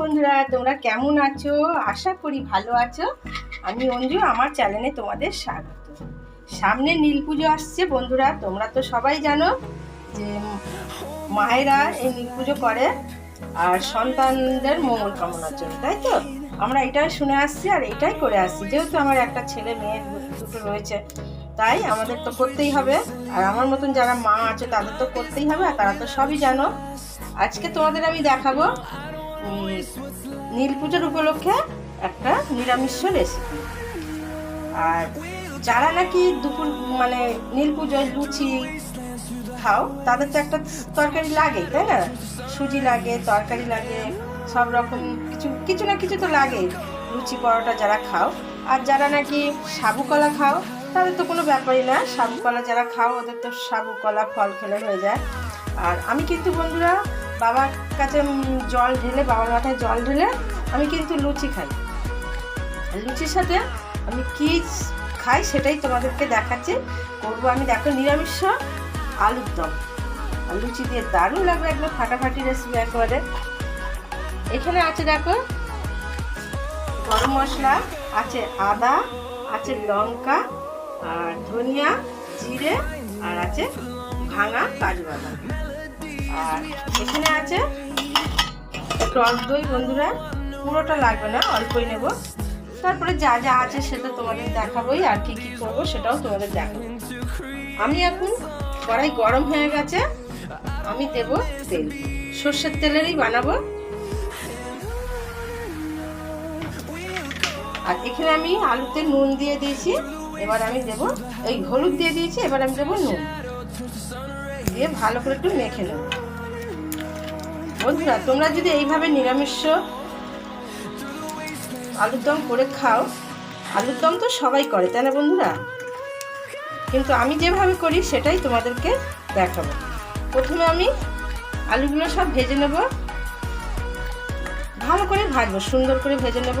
বন্ধুরা, তোমরা কেমন আছো? আশা করি ভালো আছো। আমি অঞ্জু, আমার চ্যানেলে তোমাদের স্বাগত। সামনে নীল পুজো আসছে বন্ধুরা, তোমরা তো সবাই জানো যে মায়েরা এই নীল পুজো করে আর সন্তানদের মঙ্গল কামনার জন্য, তাই তো? আমরা এটাই শুনে আসছি আর এটাই করে আসছি। যেহেতু আমার একটা ছেলে, মেয়ে, দুটো রয়েছে, তাই আমাদের তো করতেই হবে। আর আমার মতন যারা মা আছে, তাদের তো করতেই হবে, আর তারা তো সবই জানো। আজকে তোমাদের আমি দেখাবো নীল পুজোর উপলক্ষে একটা নিরামিষ রেসিপি আর যারা নাকি দুপুর মানে নীল পুজোয় লুচি খাও, তাদের তো একটা তরকারি লাগে, তাই না? সুজি লাগে, তরকারি লাগে, সব রকম কিছু কিছু না কিছু তো লাগে লুচি পরোটা যারা খাও। আর যারা নাকি সাবু কলা খাও, তাদের তো কোনো ব্যাপারই না। সাবু কলা যারা খাও, ওদের তো সাবু কলা ফল খেলে হয়ে যায়। আর আমি কিন্তু বন্ধুরা বাবার কাছে জল ঢেলে, বাবার মাথায় জল ঢেলে আমি কিন্তু লুচি খাই। লুচির সাথে আমি কি খাই সেটাই তোমাদেরকে দেখাচ্ছি। করব আমি, দেখো, নিরামিষ আলুর দম। আর লুচি দিয়ে দারুণ লাগবে একদম ফাটাফাটি রেসিপি একেবারে। এখানে আছে, দেখো, গরম মশলা, আছে আদা, আছে লঙ্কা, আর ধনিয়া, জিরে, আর আছে ভাঙা কাজু বাদাম। আর এখানে আছে টক দই, বন্ধুরা। পুরোটা লাগবে না, অল্পই নেব। তারপরে যা যা আছে সেটা তোমাদের দেখাবোই, আর কি কি করব সেটাও তোমাদের দেখাবো। আমি এখন কড়াই গরম হয়ে গেছে, আমি দেব তেল। সর্ষের তেলেরই বানাবো। আর এখানে আমি আলুতে নুন দিয়ে দিয়েছি, এবার আমি দেব এই হলুদ দিয়ে দিয়েছি, এবার আমি দেবো নুন। দিয়ে ভালো করে একটু মেখে নেব। বন্ধুরা, তোমরা যদি এইভাবে নিরামিষ আলুর দম করে খাও, আলুর দম তো সবাই করে, তাই না বন্ধুরা? কিন্তু আমি যেভাবে করি, সেটাই তোমাদেরকে দেখাবো। প্রথমে আমি আলুগুলো সব ভেজে নেব। ভালো করে ভাজবো, সুন্দর করে ভেজে নেব।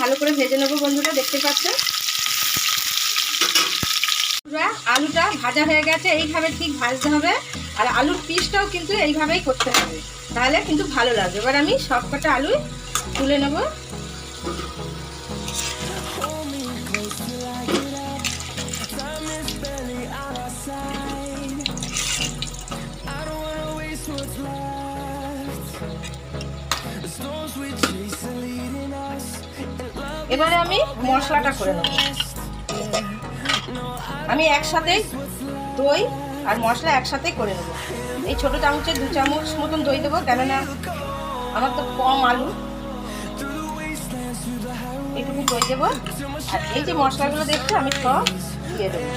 ভালো করে ভেজে নেব বন্ধুরা দেখতে পাচ্ছ? বন্ধুরা, আলুটা ভাজা হয়ে গেছে এইভাবে ঠিক ভাজতে হবে। আর আলুর পিসটাও কিন্তু এইভাবেই করতে হবে। তাহলে কিন্তু ভালো লাগবে। এবার আমি সব কটা আলু তুলে নেব। এবারে আমি মশলাটা করে নেব। আমি একসাথেই দই আর মশলা একসাথেই করে নেব। এই ছোট চামচে দু চামচ মতন দই দেবো, কেননা আমার তো কম আলু। এইটুকু দই দেবো। আর এই যে মশলাগুলো দেখছ, আমি সব দিয়ে দেবো।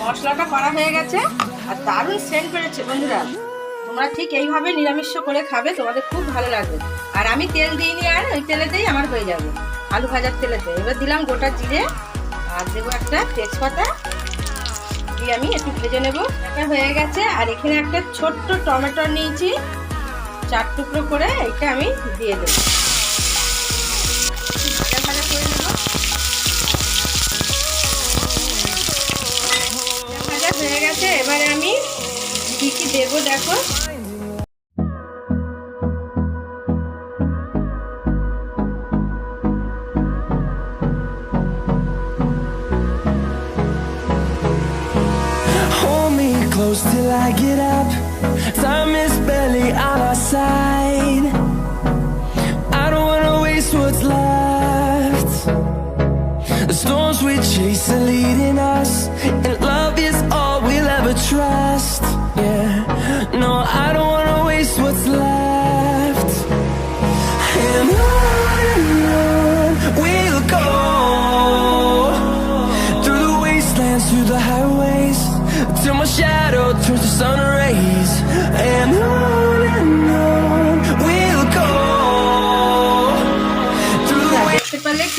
মশলাটা করা হয়ে গেছে, আর দারুণ সেন্ট বেড়েছে বন্ধুরা। তোমরা ঠিক এইভাবে নিরামিষ করে খাবে, তোমাদের খুব ভালো লাগবে। আর আমি তেল দিইনি আর ওই তেলেতেই আমার হয়ে যাবে। আলু ভাজার তেলেতে এবার দিলাম গোটা জিরে, আর দেবো একটা তেজপাতা। দিয়ে আমি একটু ভেজে নেব। এটা হয়ে গেছে। আর এখানে একটা ছোট্ট টমেটো নিয়েছি। চার টুকরো করে এটা আমি দিয়ে দেবো। ভাজা হয়ে গেছে। এবারে আমি কি কি দেবো দেখো Hold me close till I get up. Time is barely on our side. I don't wanna waste what's left. storms we chase are leading us,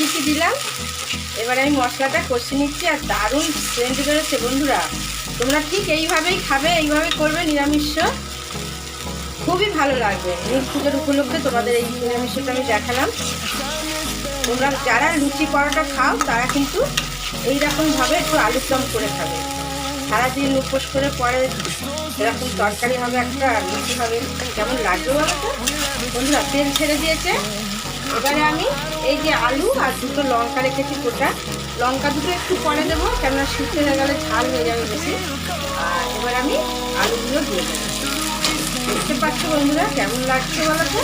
দেখতে পারলে কি কি দিলাম। এবার আমি মশলাটা কষে নিচ্ছি আর দারুণ সেন্ট বেরোচ্ছে বন্ধুরা। তোমরা ঠিক এইভাবেই খাবে, এইভাবে করবে নিরামিষ। খুবই ভালো লাগবে। নীল পুজোর উপলক্ষে তোমাদের এই নিরামিষটা আমি দেখালাম। তোমরা যারা লুচি পরোটা খাও, তারা কিন্তু এইরকমভাবে একটু আলুর দম করে খাবে। সারাদিন উপোস করে পরে এরকম তরকারি হবে একটা লুচি হবে। কেমন লাগবে বলো তো? বন্ধুরা, তেল ছেড়ে দিয়েছে। এবারে আমি এই যে আলু আর দুটো লঙ্কা রেখেছি গোটা লঙ্কা দুটো একটু পরে দেবো, কেননা শুকনো হয়ে গেলে ঝাল হয়ে যাবে বেশি। আর এবার আমি আলুগুলো দিয়ে দেবো। দেখতে পাচ্ছ বন্ধুরা, কেমন লাগছে বলো তো?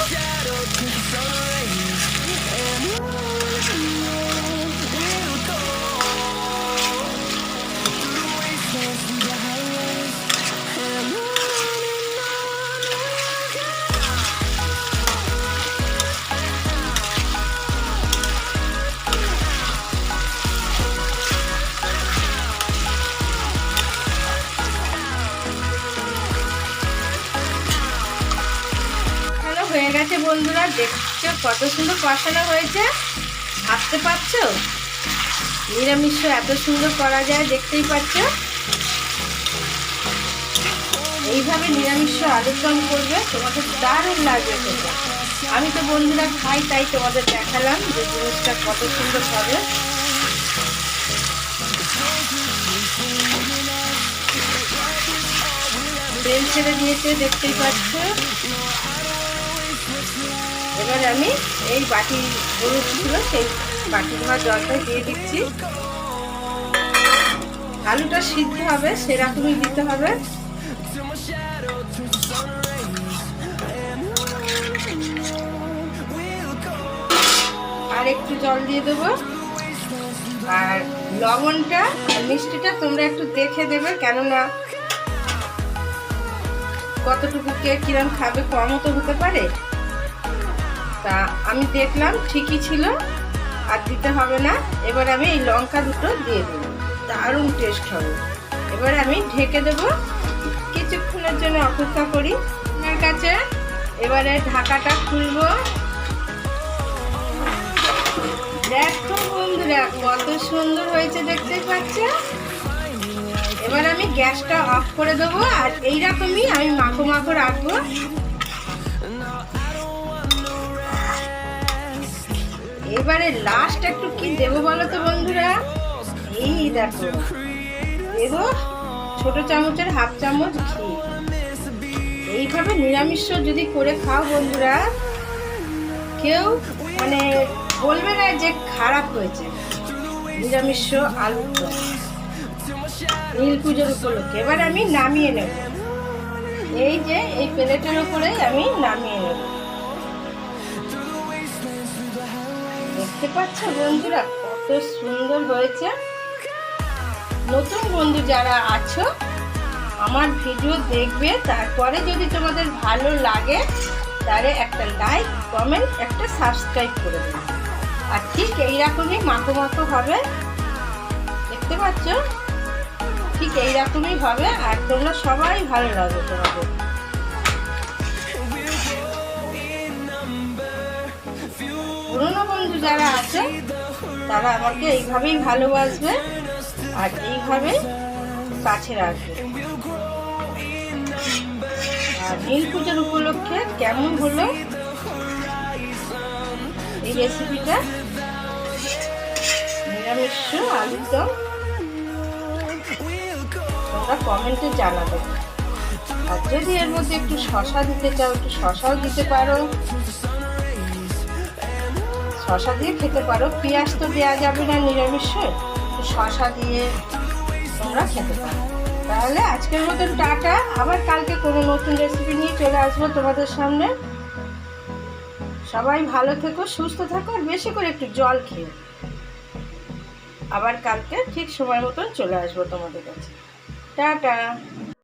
হয়ে গেছে বন্ধুরা, দেখছ কত সুন্দর কষানো হয়েছে। ভাবতে পারছ? নিরামিষ এত সুন্দর করা যায়, দেখতেই পাচ্ছ? এইভাবে নিরামিষ দম করবে, তোমাদের দারুণ লাগবে আমি তো বন্ধুরা খাই, তাই তোমাদের দেখালাম যে জিনিসটা কত সুন্দর হবে। ছেড়ে দিয়েছে, দেখতেই পাচ্ছ। এবার আমি এই বাটি হলুদ ছিল, সেই বাটি ধোয়া জলটা দিয়ে দিচ্ছি। আলুটা সিদ্ধ হবে, সেরকমই দিতে হবে। আর একটু জল দিয়ে দেবো। আর লবণটা মিষ্টিটা তোমরা একটু দেখে দেবে, কেননা কতটুকু কে কিরম খাবে, কমও তো হতে পারে। তা আমি দেখলাম ঠিকই ছিল, আর দিতে হবে না। এবার আমি এই লঙ্কা দুটো দিয়ে দেবো। দারুণ টেস্ট হবে। এবার আমি ঢেকে দেবো। কিছুক্ষণের জন্য অপেক্ষা করি। আপনার কাছে এবারে ঢাকাটা খুলবো। দেখো বন্ধুরা, কত সুন্দর হয়েছে দেখতে পাচ্ছ? এবার আমি গ্যাসটা অফ করে দেবো, আর এইরকমই আমি মাখো মাখো রাখব। এবারে লাস্ট একটু কি দেবো বলো তো বন্ধুরা? এই দেখো। দেবো ছোট চামচের হাফ চামচ ঘি। এইভাবে নিরামিষ যদি করে খাও বন্ধুরা, কেউ মানে বলবে না যে খারাপ হয়েছে। নিরামিষ আলু। নীল পুজোর উপলক্ষে। এবার আমি নামিয়ে নেব। এই যে, এই প্লেটের উপরে আমি নামিয়ে নেব। দেখতে পাচ্ছ বন্ধুরা, কত সুন্দর হয়েছে। নতুন বন্ধু যারা আছো, আমার ভিডিও দেখবে, তারপরে যদি তোমাদের ভালো লাগে, তাহলে একটা লাইক কমেন্ট একটা সাবস্ক্রাইব করে দেবে। আর ঠিক এইরকমই মাখো মাখো হবে। দেখতে পাচ্ছ? ঠিক এইরকমই হবে, আর তোমরা সবাই ভালো লাগবে তোমাদের। পুরনো যারা আছে, তারা আমাকে এইভাবেই ভালোবাসবে আর এইভাবে কাছে রাখবে। আর নীল পুজোর উপলক্ষে কেমন হলো এই রেসিপিটা নিরামিষ আলুর দম। তোমরা কমেন্টে জানাবে। আর যদি এর মধ্যে একটু শশা দিতে চাও, একটু শশাও দিতে পারো। শশা দিয়ে খেতে পারো। পেঁয়াজ তো দেওয়া যাবে না নিরামিষে। শশা দিয়ে তোমরা খেতে পারো। তাহলে আজকের মতন টাটা। আবার কালকে কোনো নতুন রেসিপি নিয়ে চলে আসব তোমাদের সামনে। সবাই ভালো থেকো, সুস্থ থাকো, আর বেশি করে একটু জল খেয়ে আবার কালকে ঠিক সময় মতন চলে আসব তোমাদের কাছে। টাটা।